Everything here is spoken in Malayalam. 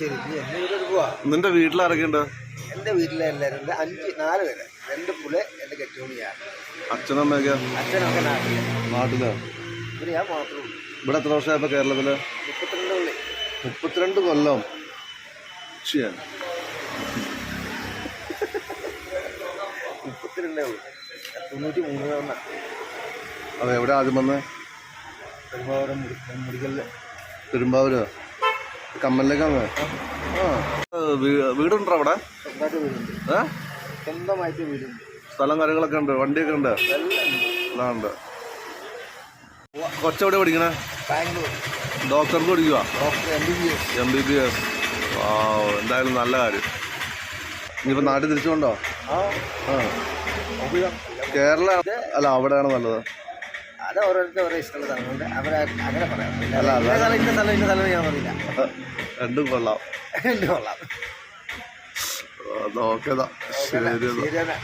ശരി. നിന്റെ വീട്ടിലാരൊക്കെയുണ്ട്? എന്റെ വീട്ടിലെ എല്ലാവരും അഞ്ച് നാല് പേര്. രണ്ട് പുള്ളി എന്റെ കെട്ടുമണിയാണ് അച്ഛനമ്മയൊക്കെ? അച്ഛനൊക്കെ നാട്ടിൽ. നാട്ടിൽ? പിന്നെ ഞാൻ മാത്രമേ ഇവിടെ എത്ര വർഷമായപ്പോ കേരളത്തിൽ? മുപ്പത്തിരണ്ട് പുള്ളി മുപ്പത്തിരണ്ട് കൊല്ലം. മുപ്പത്തിരണ്ടേ ഉള്ളൂ. തൊണ്ണൂറ്റി മൂന്ന് തവണ അതെ എവിടെ ആദ്യം വന്ന്? പെരുമ്പാവൂരം മുടിക്കലിൽ പെരുമ്പാവൂര്. കമ്മലിലേക്കാണ് വീടുണ്ടോ അവിടെ? സ്വന്തമായിട്ട് വീടുണ്ട്. സ്ഥലം കാര്യങ്ങളൊക്കെ ഉണ്ട് വണ്ടിയൊക്കെ ഉണ്ട്? എല്ലാം ഉണ്ട്. കൊച്ചെവിടെ പഠിക്കണേ? ബാംഗ്ലൂർ. ഡോക്ടർക്ക് പഠിക്കുക എം ബി ബി എസ് ആ എന്തായാലും നല്ല കാര്യം. ഇനിയിപ്പോ നാട്ടിൽ തിരിച്ചുകൊണ്ടോ ആ. കേരള അല്ല അവിടെയാണ് നല്ലത്. അത് ഓരോരുത്തർ ഓരോ ഇഷ്ടമുള്ള സ്ഥലങ്ങളുണ്ട്. അവരെ അങ്ങനെ പറയാം. പിന്നെ അല്ല, ഇന്ന സ്ഥലം ഇന്ന സ്ഥലം ഇന്ന സ്ഥലം ഞാൻ പറയില്ല. രണ്ടും കൊള്ളാം. എന്റെ കൊള്ളാം. നോക്കതാ. ശരി എന്നാ. ശരിയാണ്